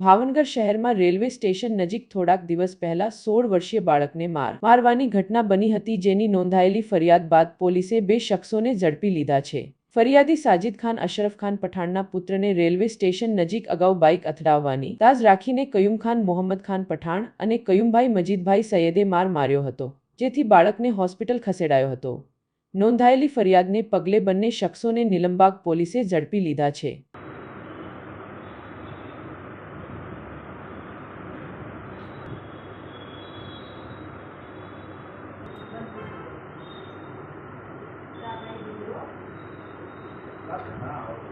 ભાવનગર શહેરમાં railway station નજીક થોડાક દિવસ પહેલા સોળ વર્ષીય બાળકને માર મારવાની ઘટના બની હતી જેની નોંધાયેલી ફરિયાદ બાદ પોલીસે બે શખ્સોને ઝડપી લીધા છે. ફરિયાદી સાજિદ ખાન, અશરફ ખાન પઠાણના પુત્રને રેલવે સ્ટેશન નજીક અગાઉ બાઇક અથડાવવાની તાજ રાખીને કયુમ ખાન, મોહમ્મદ ખાન પઠાણ અને કયુમભાઈ મજીદભાઈ સૈયદે માર માર્યો હતો, જેથી બાળકને હોસ્પિટલ ખસેડાયો હતો. નોંધાયેલી ફરિયાદને પગલે બંને શખ્સોને નિલંબાગ પોલીસે ઝડપી લીધા છે. Nacional.